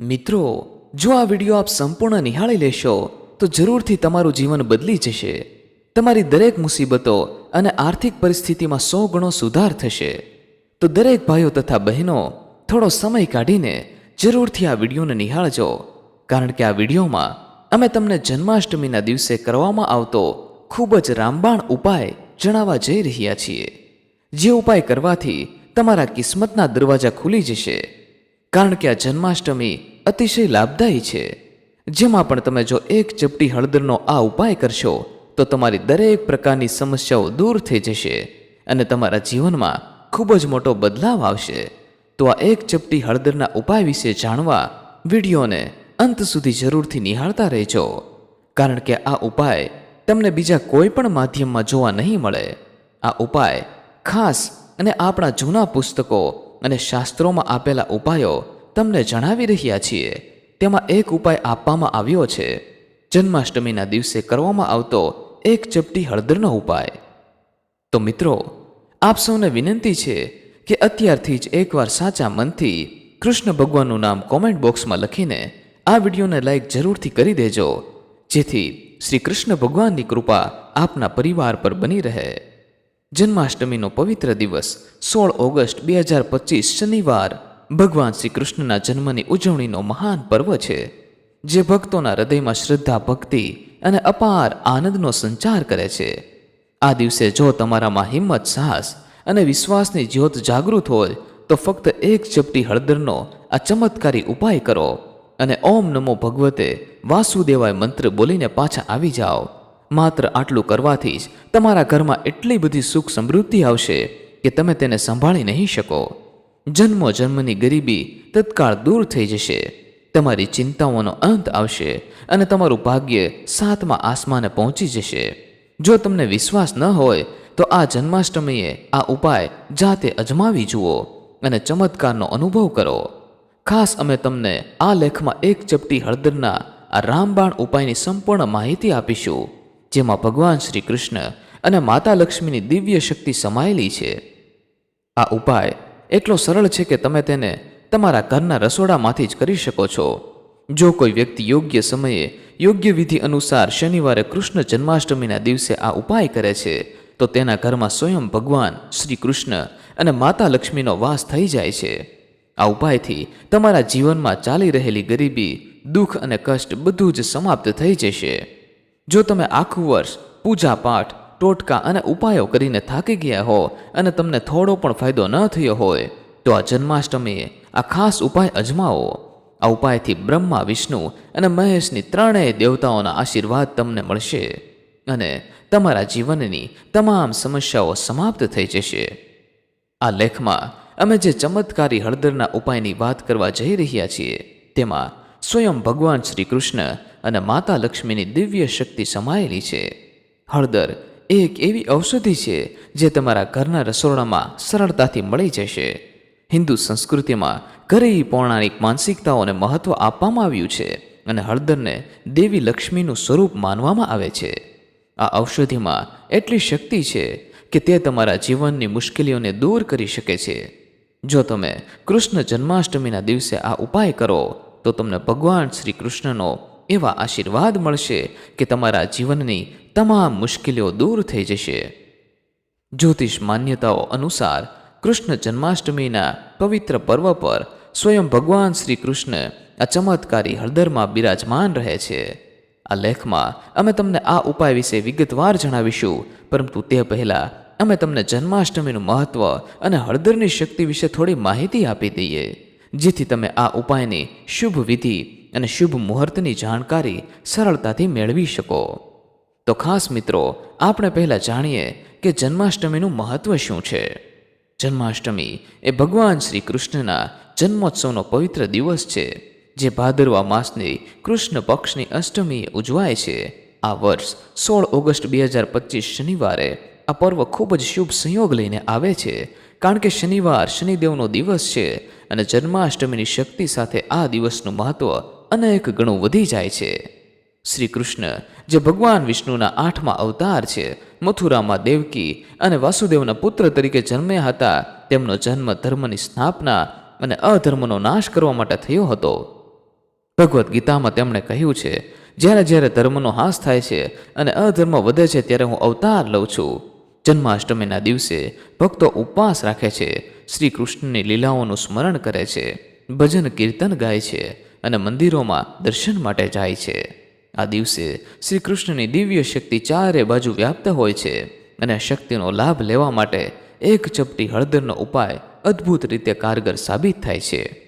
મિત્રો, જો આ વીડિયો આપ સંપૂર્ણ નિહાળી લેશો, તો જરૂરથી તમારું જીવન બદલી જશે. તમારી દરેક મુસીબતો અને આર્થિક પરિસ્થિતિમાં સો ગણો સુધાર થશે. તો દરેક ભાઈઓ તથા બહેનો, થોડો સમય કાઢીને જરૂરથી આ વિડીયોને નિહાળજો. કારણ કે આ વિડીયોમાં અમે તમને જન્માષ્ટમીના દિવસે કરવામાં આવતો ખૂબ જ રામબાણ ઉપાય જણાવવા જઈ રહ્યા છીએ. જે ઉપાય કરવાથી તમારા કિસ્મતના દરવાજા ખુલી જશે. કારણ કે આ જન્માષ્ટમી અતિશય લાભદાયી છે. જેમાં પણ તમે જો એક ચપટી હળદરનો આ ઉપાય કરશો, તો તમારી દરેક પ્રકારની સમસ્યાઓ દૂર થઈ જશે અને તમારા જીવનમાં ખૂબ જ મોટો બદલાવ આવશે. તો આ એક ચપટી હળદરના ઉપાય વિશે જાણવા વિડીયોને અંત સુધી જરૂરથી નિહાળતા રહેજો. કારણ કે આ ઉપાય તમને બીજા કોઈ પણ માધ્યમમાં જોવા નહીં મળે. આ ઉપાય ખાસ અને આપણા જૂના પુસ્તકો અને શાસ્ત્રોમાં આપેલા ઉપાયો તમને જણાવી રહ્યા છીએ, તેમાં એક ઉપાય આપવામાં આવ્યો છે. જન્માષ્ટમીના દિવસે કરવામાં આવતો એક ચપટી હળદરનો ઉપાય. તો મિત્રો, આપ સૌને વિનંતી છે કે અત્યારથી જ એકવાર સાચા મનથી કૃષ્ણ ભગવાનનું નામ કોમેન્ટ બોક્સમાં લખીને આ વિડીયોને લાઈક જરૂરથી કરી દેજો, જેથી શ્રી કૃષ્ણ ભગવાનની કૃપા આપના પરિવાર પર બની રહે. જન્માષ્ટમીનો પવિત્ર દિવસ સોળ ઓગસ્ટ બે હજાર પચીસ શનિવાર ભગવાન શ્રી કૃષ્ણના જન્મની ઉજવણીનો મહાન પર્વ છે, જે ભક્તોના હૃદયમાં શ્રદ્ધા, ભક્તિ અને અપાર આનંદનો સંચાર કરે છે. આ દિવસે જો તમારામાં હિંમત, સાહસ અને વિશ્વાસની જ્યોત જાગૃત હોય, તો ફક્ત એક ચપટી હળદરનો આ ચમત્કારી ઉપાય કરો અને ઓમ નમો ભગવતે વાસુદેવાય મંત્ર બોલીને પાછા આવી જાઓ. માત્ર આટલું કરવાથી જ તમારા ઘરમાં એટલી બધી સુખ સમૃદ્ધિ આવશે કે તમે તેને સંભાળી નહીં શકો. જન્મો જન્મની ગરીબી તત્કાળ દૂર થઈ જશે. તમારી ચિંતાઓનો અંત આવશે અને તમારું ભાગ્ય સાતમા આસમાને પહોંચી જશે. જો તમને વિશ્વાસ ન હોય, તો આ જન્માષ્ટમીએ આ ઉપાય જાતે અજમાવી જુઓ અને ચમત્કારનો અનુભવ કરો. ખાસ અમે તમને આ લેખમાં એક ચપટી હળદરના આ રામબાણ ઉપાયની સંપૂર્ણ માહિતી આપીશું, જેમાં ભગવાન શ્રી કૃષ્ણ અને માતા લક્ષ્મીની દિવ્ય શક્તિ સમાયેલી છે. આ ઉપાય એટલો સરળ છે કે તમે તેને તમારા ઘરના રસોડામાંથી જ કરી શકો છો. જો કોઈ વ્યક્તિ યોગ્ય સમયે યોગ્ય વિધિ અનુસાર શનિવારે કૃષ્ણ જન્માષ્ટમીના દિવસે આ ઉપાય કરે છે, તો તેના ઘરમાં સ્વયં ભગવાન શ્રી કૃષ્ણ અને માતા લક્ષ્મીનો વાસ થઈ જાય છે. આ ઉપાયથી તમારા જીવનમાં ચાલી રહેલી ગરીબી, દુઃખ અને કષ્ટ બધું જ સમાપ્ત થઈ જશે. જો તમે આખું વર્ષ પૂજા પાઠ ટોટકા અને ઉપાયો કરીને થાકી ગયા હો અને તમને થોડો પણ ફાયદો ન થયો હોય, તો આ જન્માષ્ટમીએ આ ખાસ ઉપાય અજમાવો. આ ઉપાયથી બ્રહ્મા, વિષ્ણુ અને મહેશની ત્રણેય દેવતાઓના આશીર્વાદ તમને મળશે અને તમારા જીવનની તમામ સમસ્યાઓ સમાપ્ત થઈ જશે. આ લેખમાં અમે જે ચમત્કારી હળદરના ઉપાયની વાત કરવા જઈ રહ્યા છીએ, તેમાં સ્વયં ભગવાન શ્રી કૃષ્ણ અને માતા લક્ષ્મીની દિવ્ય શક્તિ સમાયેલી છે. હળદર એક એવી ઔષધિ છે જે તમારા ઘરના રસોડામાં સરળતાથી મળી જશે. હિન્દુ સંસ્કૃતિમાં ઘરે પૌરાણિક માનસિકતાઓને મહત્વ આપવામાં આવ્યું છે અને હળદરને દેવી લક્ષ્મીનું સ્વરૂપ માનવામાં આવે છે. આ ઔષધિમાં એટલી શક્તિ છે કે તે તમારા જીવનની મુશ્કેલીઓને દૂર કરી શકે છે. જો તમે કૃષ્ણ જન્માષ્ટમીના દિવસે આ ઉપાય કરો, તો તમને ભગવાન શ્રી કૃષ્ણનો એવા આશીર્વાદ મળશે કે તમારા જીવનની તમામ મુશ્કેલીઓ દૂર થઈ જશે. જ્યોતિષ માન્યતાઓ અનુસાર કૃષ્ણ જન્માષ્ટમીના પવિત્ર પર્વ પર સ્વયં ભગવાન શ્રી કૃષ્ણ આ ચમત્કારી હળદરમાં બિરાજમાન રહે છે. આ લેખમાં અમે તમને આ ઉપાય વિશે વિગતવાર જણાવીશું, પરંતુ તે પહેલાં અમે તમને જન્માષ્ટમીનું મહત્વ અને હળદરની શક્તિ વિશે થોડી માહિતી આપી દઈએ, જેથી તમે આ ઉપાયની શુભ વિધિ અને શુભ મુહૂર્તની જાણકારી સરળતાથી મેળવી શકો. તો ખાસ મિત્રો, આપણે પહેલાં જાણીએ કે જન્માષ્ટમીનું મહત્વ શું છે. જન્માષ્ટમી એ ભગવાન શ્રી કૃષ્ણના જન્મોત્સવનો પવિત્ર દિવસ છે, જે ભાદરવા માસની કૃષ્ણ પક્ષની અષ્ટમીએ ઉજવાય છે. આ વર્ષ સોળ ઓગસ્ટ બે હજાર પચીસ શનિવારે આ પર્વ ખૂબ જ શુભ સંયોગ લઈને આવે છે, કારણ કે શનિવાર શનિદેવનો દિવસ છે અને જન્માષ્ટમીની શક્તિ સાથે આ દિવસનું મહત્વ અનેક ગણું વધી જાય છે. શ્રી કૃષ્ણ જે ભગવાન વિષ્ણુના આઠમા અવતાર છે, મથુરામાં દેવકી અને વાસુદેવના પુત્ર તરીકે જન્મ્યા હતા, તેમનો જન્મ ધર્મની સ્થાપના અને અધર્મનો નાશ કરવા માટે થયો હતો. ભગવદ્ ગીતામાં તેમણે કહ્યું છે, જ્યારે જ્યારે ધર્મનો હાસ થાય છે અને અધર્મ વધે છે, ત્યારે હું અવતાર લઉં છું. જન્માષ્ટમીના દિવસે ભક્તો ઉપવાસ રાખે છે શ્રી કૃષ્ણની લીલાઓનું સ્મરણ કરે છે, ભજન કીર્તન ગાય છે અને મંદિરોમાં દર્શન માટે જાય છે. આ દિવસે શ્રી કૃષ્ણની દિવ્ય શક્તિ ચારે બાજુ વ્યાપ્ત હોય છે અને શક્તિનો લાભ લેવા માટે એક ચપટી હળદરનો ઉપાય અદ્ભુત રીતે કારગર સાબિત થાય છે.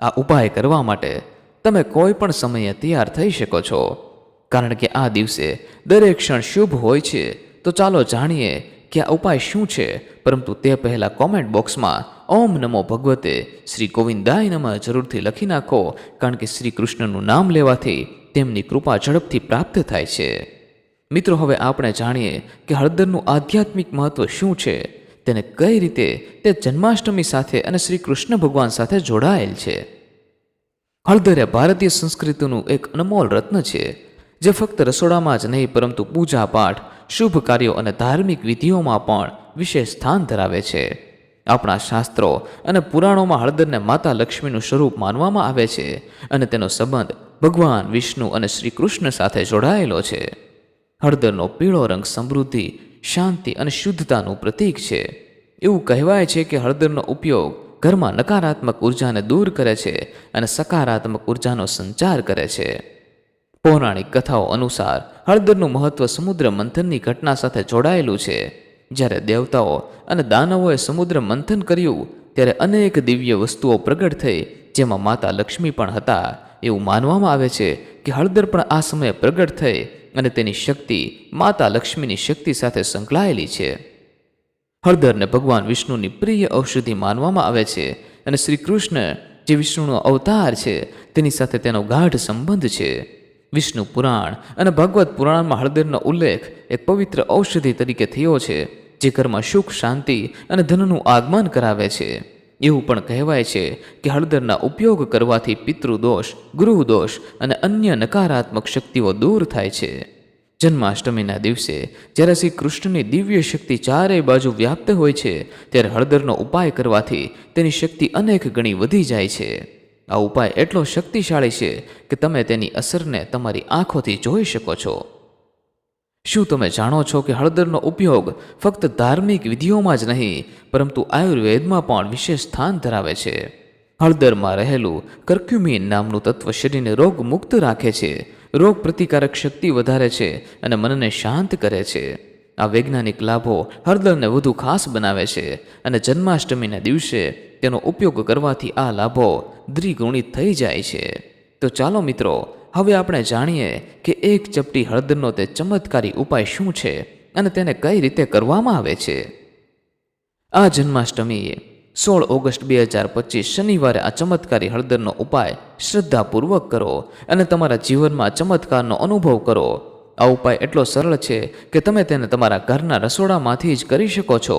આ ઉપાય કરવા માટે તમે કોઈ પણ સમયે તૈયાર થઈ શકો છો. કારણ કે આ દિવસે દરેક ક્ષણ શુભ હોય છે. તો ચાલો જાણીએ કે આ ઉપાય શું છે. પરંતુ તે પહેલાં કોમેન્ટ બોક્સમાં ઓમ નમો ભગવતે શ્રી ગોવિંદાય નમઃ જરૂરથી લખી નાખો. કારણ કે શ્રી કૃષ્ણનું નામ લેવાથી તેમની કૃપા ઝડપથી પ્રાપ્ત થાય છે. મિત્રો, હવે આપણે જાણીએ કે હળદરનું આધ્યાત્મિક મહત્વ શું છે, તેને કઈ રીતે તે જન્માષ્ટમી સાથે અને શ્રી કૃષ્ણ ભગવાન સાથે જોડાયેલ છે. હળદર એ ભારતીય સંસ્કૃતિનું એક અનમોલ રત્ન છે, જે ફક્ત રસોડામાં જ નહીં, પરંતુ પૂજા પાઠ શુભ કાર્યો અને ધાર્મિક વિધિઓમાં પણ વિશેષ સ્થાન ધરાવે છે. આપણા શાસ્ત્રો અને પુરાણોમાં હળદરને માતા લક્ષ્મીનું સ્વરૂપ માનવામાં આવે છે અને તેનો સંબંધ ભગવાન, વિષ્ણુ અને શ્રી કૃષ્ણ સાથે જોડાયેલો છે. હળદરનો પીળો રંગ સમૃદ્ધિ, શાંતિ અને શુદ્ધતાનું પ્રતીક છે. એવું કહેવાય છે કે હળદરનો ઉપયોગ ઘરમાં નકારાત્મક ઉર્જાને દૂર કરે છે અને સકારાત્મક ઉર્જાનો સંચાર કરે છે. પૌરાણિક કથાઓ અનુસાર હળદરનું મહત્વ સમુદ્ર મંથનની ઘટના સાથે જોડાયેલું છે. જ્યારે દેવતાઓ અને દાનવોએ સમુદ્ર મંથન કર્યું, ત્યારે અનેક દિવ્ય વસ્તુઓ પ્રગટ થઈ, જેમાં માતા લક્ષ્મી પણ હતા. એવું માનવામાં આવે છે કે હળદર પણ આ સમયે પ્રગટ થઈ અને તેની શક્તિ માતા લક્ષ્મીની શક્તિ સાથે સંકળાયેલી છે. હળદરને ભગવાન વિષ્ણુની પ્રિય ઔષધિ માનવામાં આવે છે અને શ્રી કૃષ્ણ જે વિષ્ણુનો અવતાર છે તેની સાથે તેનો ગાઢ સંબંધ છે. વિષ્ણુ પુરાણ અને ભગવત પુરાણમાં હળદરનો ઉલ્લેખ એક પવિત્ર ઔષધિ તરીકે થયો છે, જે ઘરમાં સુખ, શાંતિ અને ધનનું આગમન કરાવે છે. એવું પણ કહેવાય છે કે હળદરના ઉપયોગ કરવાથી પિતૃદોષ, ગૃહદોષ અને અન્ય નકારાત્મક શક્તિઓ દૂર થાય છે. જન્માષ્ટમીના દિવસે જ્યારે શ્રી કૃષ્ણની દિવ્ય શક્તિ ચારેય બાજુ વ્યાપ્ત હોય છે, ત્યારે હળદરનો ઉપાય કરવાથી તેની શક્તિ અનેક ગણી વધી જાય છે. આ ઉપાય એટલો શક્તિશાળી છે કે તમે તેની અસરને તમારી આંખોથી જોઈ શકો છો. શું તમે જાણો છો કે હળદરનો ઉપયોગ ફક્ત ધાર્મિક વિધિઓમાં જ નહીં, પરંતુ આયુર્વેદમાં પણ વિશેષ સ્થાન ધરાવે છે. હળદરમાં રહેલું કર્ક્યુમિન નામનું તત્વ શરીરને રોગ મુક્ત રાખે છે, રોગ પ્રતિકારક શક્તિ વધારે છે અને મનને શાંત કરે છે. આ વૈજ્ઞાનિક લાભો હળદરને વધુ ખાસ બનાવે છે અને જન્માષ્ટમીના દિવસે તેનો ઉપયોગ કરવાથી આ લાભો દ્વિગુણિત થઈ જાય છે. તો ચાલો મિત્રો હવે આપણે જાણીએ કે એક ચપટી હળદરનો તે ચમત્કારી ઉપાય શું છે અને તેને કઈ રીતે કરવામાં આવે છે. આ જન્માષ્ટમીએ સોળ ઓગસ્ટ બે હજાર પચીસ શનિવારે આ ચમત્કારી હળદરનો ઉપાય શ્રદ્ધાપૂર્વક કરો અને તમારા જીવનમાં ચમત્કારનો અનુભવ કરો. આ ઉપાય એટલો સરળ છે કે તમે તેને તમારા ઘરના રસોડામાંથી જ કરી શકો છો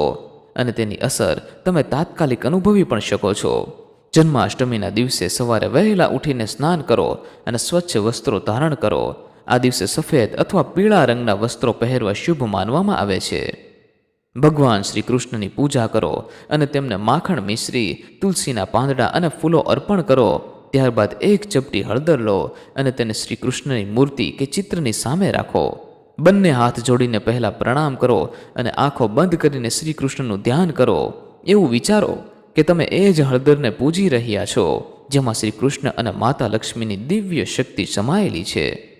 અને તેની અસર તમે તાત્કાલિક અનુભવી પણ શકો છો. જન્માષ્ટમીના દિવસે સવારે વહેલા ઉઠીને સ્નાન કરો અને સ્વચ્છ વસ્ત્રો ધારણ કરો. આ દિવસે સફેદ અથવા પીળા રંગના વસ્ત્રો પહેરવા શુભ માનવામાં આવે છે. ભગવાન શ્રી કૃષ્ણની પૂજા કરો અને તેમને માખણ મિશ્રી, તુલસીના પાંદડા અને ફૂલો અર્પણ કરો. ત્યારબાદ એક ચપટી હળદર લો અને તેને શ્રી કૃષ્ણની મૂર્તિ કે ચિત્રની સામે રાખો. બંને હાથ જોડીને પહેલાં પ્રણામ કરો અને આંખો બંધ કરીને શ્રી કૃષ્ણનું ધ્યાન કરો. એવું વિચારો. કે તમે એ જ હળદરને પૂજી રહ્યા છો, જેમાં શ્રી કૃષ્ણ અને માતા લક્ષ્મીની દિવ્ય શક્તિ સમાયેલી છે.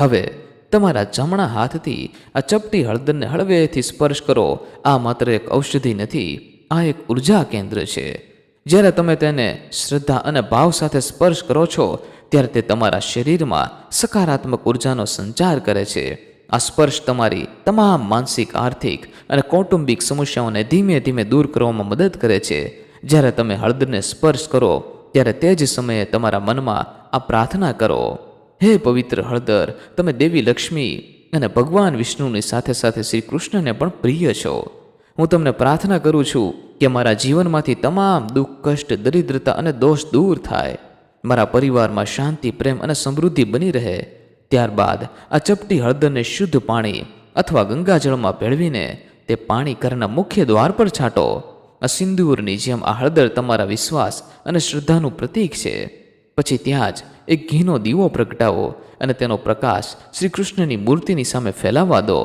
હવે, તમારા જમણા હાથથી આ ચપટી હળદરને હળવેથી સ્પર્શ કરો. આ માત્ર એક ઔષધિ નથી, આ એક ઊર્જા કેન્દ્ર છે. જ્યારે તમે તેને શ્રદ્ધા અને ભાવ સાથે સ્પર્શ કરો છો, ત્યારે તે તમારા શરીરમાં સકારાત્મક ઉર્જાનો સંચાર કરે છે. આ સ્પર્શ તમારી તમામ માનસિક, આર્થિક અને કૌટુંબિક સમસ્યાઓને ધીમે ધીમે દૂર કરવામાં મદદ કરે છે. જ્યારે તમે હળદરને સ્પર્શ કરો, ત્યારે તે જ સમયે તમારા મનમાં આ પ્રાર્થના કરો. હે પવિત્ર હળદર, તમે દેવી લક્ષ્મી અને ભગવાન વિષ્ણુની સાથે સાથે શ્રી કૃષ્ણને પણ પ્રિય છો. હું તમને પ્રાર્થના કરું છું કે મારા જીવનમાંથી તમામ દુઃખ, કષ્ટ, દરિદ્રતા અને દોષ દૂર થાય. મારા પરિવારમાં શાંતિ, પ્રેમ અને સમૃદ્ધિ બની રહે. ત્યારબાદ આ ચપટી હળદરને શુદ્ધ પાણી અથવા ગંગાજળમાં ભેળવીને તે પાણી ઘરના મુખ્ય દ્વાર પર છાંટો. આ સિંદૂરની જેમ આ હળદર તમારા વિશ્વાસ અને શ્રદ્ધાનું પ્રતીક છે. પછી ત્યાં જ એક ઘીનો દીવો પ્રગટાવો અને તેનો પ્રકાશ શ્રી કૃષ્ણની મૂર્તિની સામે ફેલાવવા દો.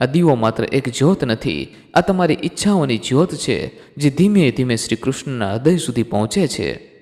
આ દીવો માત્ર એક જ્યોત નથી, આ તમારી ઈચ્છાઓની જ્યોત છે, જે ધીમે ધીમે શ્રી કૃષ્ણના હૃદય સુધી પહોંચે છે.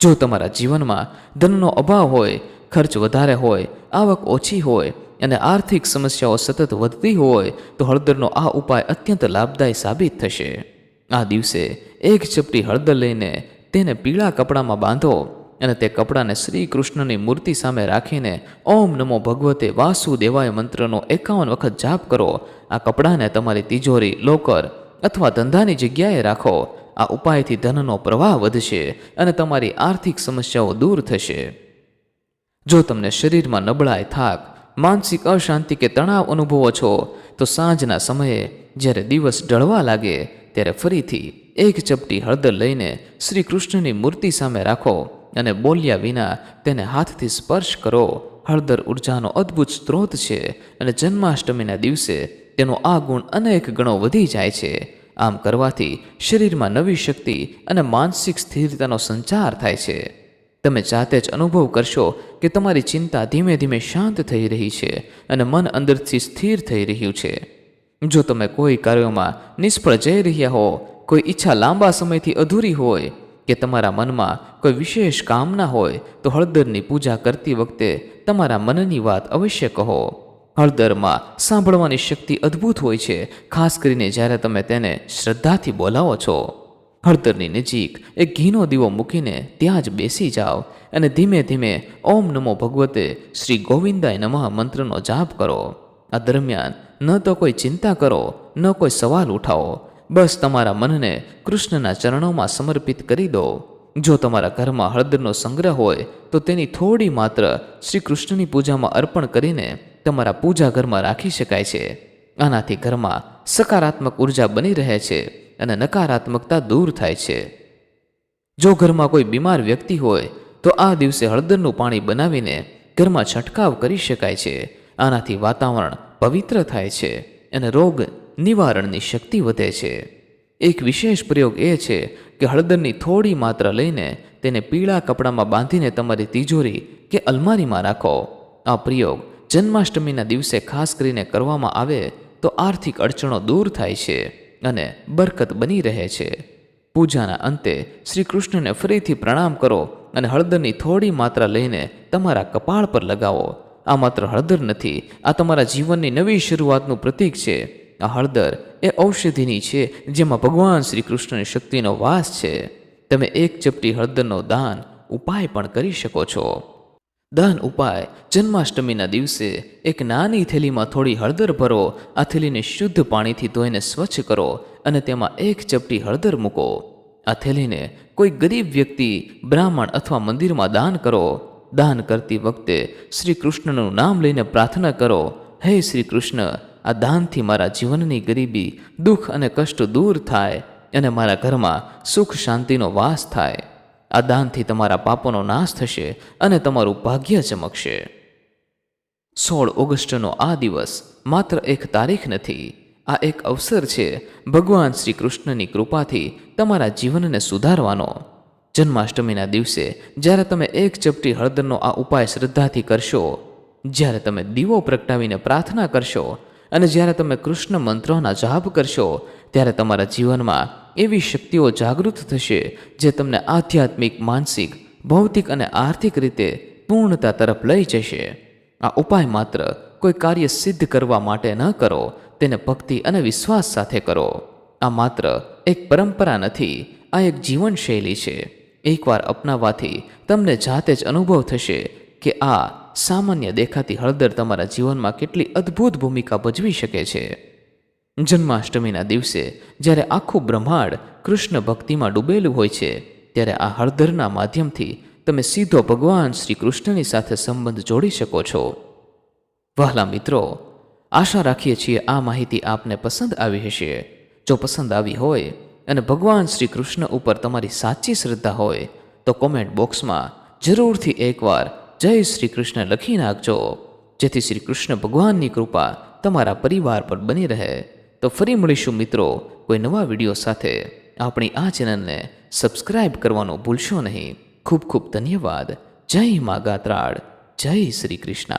જો તમારા જીવનમાં ધનનો અભાવ હોય ખર્ચ વધારે હોય, આવક ઓછી હોય અને આર્થિક સમસ્યાઓ સતત વધતી હોય, તો હળદરનો આ ઉપાય અત્યંત લાભદાયી સાબિત થશે. આ દિવસે એક ચપટી હળદર લઈને તેને પીળા કપડામાં બાંધો અને તે કપડાને શ્રી કૃષ્ણની મૂર્તિ સામે રાખીને ઓમ નમો ભગવતે વાસુદેવાય મંત્રનો એકાવન વખત જાપ કરો. આ કપડાને તમારી તિજોરી, લોકર અથવા ધંધાની જગ્યાએ રાખો. આ ઉપાયથી ધનનો પ્રવાહ વધશે અને તમારી આર્થિક સમસ્યાઓ દૂર થશે. જો તમને શરીરમાં નબળાઈ, થાક, માનસિક અશાંતિ કે તણાવ અનુભવો છો, તો સાંજના સમયે જ્યારે દિવસ ઢળવા લાગે, ત્યારે ફરીથી એક ચપટી હળદર લઈને શ્રી કૃષ્ણની મૂર્તિ સામે રાખો અને બોલ્યા વિના તેને હાથથી સ્પર્શ કરો. હળદર ઉર્જાનો અદ્ભુત સ્ત્રોત છે અને જન્માષ્ટમીના દિવસે તેનો આ ગુણ અનેક ગણો વધી જાય છે. આમ કરવાથી શરીરમાં નવી શક્તિ અને માનસિક સ્થિરતાનો સંચાર થાય છે. તમે જાતે જ અનુભવ કરશો કે તમારી ચિંતા ધીમે ધીમે શાંત થઈ રહી છે અને મન અંદરથી સ્થિર થઈ રહ્યું છે. જો તમે કોઈ કાર્યોમાં નિષ્ફળ જઈ રહ્યા હો, કોઈ ઈચ્છા લાંબા સમયથી અધૂરી હોય, કે તમારા મનમાં કોઈ વિશેષ કામના હોય, તો હળદરની પૂજા કરતી વખતે તમારા મનની વાત અવશ્ય કહો. હળદરમાં સાંભળવાની શક્તિ અદ્ભુત હોય છે, ખાસ કરીને જ્યારે તમે તેને શ્રદ્ધાથી બોલાવો છો. હળદરની નજીક એક ઘીનો દીવો મૂકીને ત્યાં જ બેસી જાઓ અને ધીમે ધીમે ઓમ નમો ભગવતે શ્રી ગોવિંદાય નમઃ મંત્રનો જાપ કરો. આ દરમિયાન ન તો કોઈ ચિંતા કરો, ન કોઈ સવાલ ઉઠાવો. બસ તમારા મનને કૃષ્ણના ચરણોમાં સમર્પિત કરી દો. જો તમારા ઘરમાં હળદરનો સંગ્રહ હોય, તો તેની થોડી માત્ર શ્રી કૃષ્ણની પૂજામાં અર્પણ કરીને તમારા પૂજા ઘરમાં રાખી શકાય છે. આનાથી ઘરમાં સકારાત્મક ઊર્જા બની રહે છે. અને નકારાત્મકતા દૂર થાય છે. જો ઘરમાં કોઈ બીમાર વ્યક્તિ હોય, તો આ દિવસે હળદરનું પાણી બનાવીને ઘરમાં છંટકાવ કરી શકાય છે. આનાથી વાતાવરણ પવિત્ર થાય છે અને રોગ નિવારણની શક્તિ વધે છે. એક વિશેષ પ્રયોગ એ છે કે હળદરની થોડી માત્રા લઈને તેને પીળા કપડામાં બાંધીને તમારી તિજોરી કે અલમારીમાં રાખો. આ પ્રયોગ જન્માષ્ટમીના દિવસે ખાસ કરીને કરવામાં આવે તો આર્થિક અડચણો દૂર થાય છે. અને બરકત બની રહે છે. પૂજાના અંતે શ્રી કૃષ્ણને ફરીથી પ્રણામ કરો અને હળદરની થોડી માત્રા લઈને તમારા કપાળ પર લગાવો. આ માત્ર હળદર નથી, આ તમારા જીવનની નવી શરૂઆતનું પ્રતીક છે. આ હળદર એ ઔષધિની છે, જેમાં ભગવાન શ્રી કૃષ્ણની શક્તિનો વાસ છે. તમે એક ચપટી હળદરનો દાન ઉપાય પણ કરી શકો છો. દાન ઉપાય જન્માષ્ટમીના દિવસે એક નાની થેલીમાં થોડી હળદર ભરો, આ થેલીને શુદ્ધ પાણીથી ધોઈને સ્વચ્છ કરો અને તેમાં એક ચપટી હળદર મૂકો. આ થેલીને કોઈ ગરીબ વ્યક્તિ, બ્રાહ્મણ અથવા મંદિરમાં દાન કરો. દાન કરતી વખતે શ્રી કૃષ્ણનું નામ લઈને પ્રાર્થના કરો, હે શ્રી કૃષ્ણ આ દાનથી મારા જીવનની ગરીબી, દુઃખ અને કષ્ટ દૂર થાય અને મારા ઘરમાં સુખ શાંતિનો વાસ થાય. આ દાનથી તમારા પાપોનો નાશ થશે અને તમારું ભાગ્ય ચમકશે. સોળ ઓગસ્ટનો આ દિવસ માત્ર એક તારીખ નથી, આ એક અવસર છે ભગવાન શ્રી કૃષ્ણની કૃપાથી તમારા જીવનને સુધારવાનો. જન્માષ્ટમીના દિવસે જ્યારે તમે એક ચપટી હળદરનો આ ઉપાય શ્રદ્ધાથી કરશો, જ્યારે તમે દીવો પ્રગટાવીને પ્રાર્થના કરશો અને જ્યારે તમે કૃષ્ણ મંત્રોના જાપ કરશો, ત્યારે તમારા જીવનમાં એવી શક્તિઓ જાગૃત થશે જે તમને આધ્યાત્મિક, માનસિક, ભૌતિક અને આર્થિક રીતે પૂર્ણતા તરફ લઈ જશે. આ ઉપાય માત્ર કોઈ કાર્ય સિદ્ધ કરવા માટે ન કરો, તેને ભક્તિ અને વિશ્વાસ સાથે કરો. આ માત્ર એક પરંપરા નથી, આ એક જીવનશૈલી છે. એકવાર અપનાવવાથી તમને જાતે જ અનુભવ થશે કે આ સામાન્ય દેખાતી હળદર તમારા જીવનમાં કેટલી અદ્ભુત ભૂમિકા ભજવી શકે છે. જન્માષ્ટમીના દિવસે જ્યારે આખું બ્રહ્માંડ કૃષ્ણ ભક્તિમાં ડૂબેલું હોય છે, ત્યારે આ હળદરના માધ્યમથી તમે સીધો ભગવાન શ્રી કૃષ્ણની સાથે સંબંધ જોડી શકો છો. વહાલા મિત્રો, આશા રાખીએ છીએ આ માહિતી આપને પસંદ આવી હશે. જો પસંદ આવી હોય અને ભગવાન શ્રી કૃષ્ણ ઉપર તમારી સાચી શ્રદ્ધા હોય, તો કોમેન્ટ બોક્સમાં જરૂરથી એકવાર જય શ્રી કૃષ્ણ લખી નાખજો, જેથી શ્રી કૃષ્ણ ભગવાનની કૃપા તમારા પરિવાર પર બની રહે. તો ફરી મળીશું મિત્રો કોઈ નવા વીડિયો સાથે. આપણી આ ચેનલને સબસ્ક્રાઇબ કરવાનું ભૂલશો નહીં. ખૂબ ખૂબ ધન્યવાદ. જય મા ગાત્રાળ. જય શ્રી કૃષ્ણ.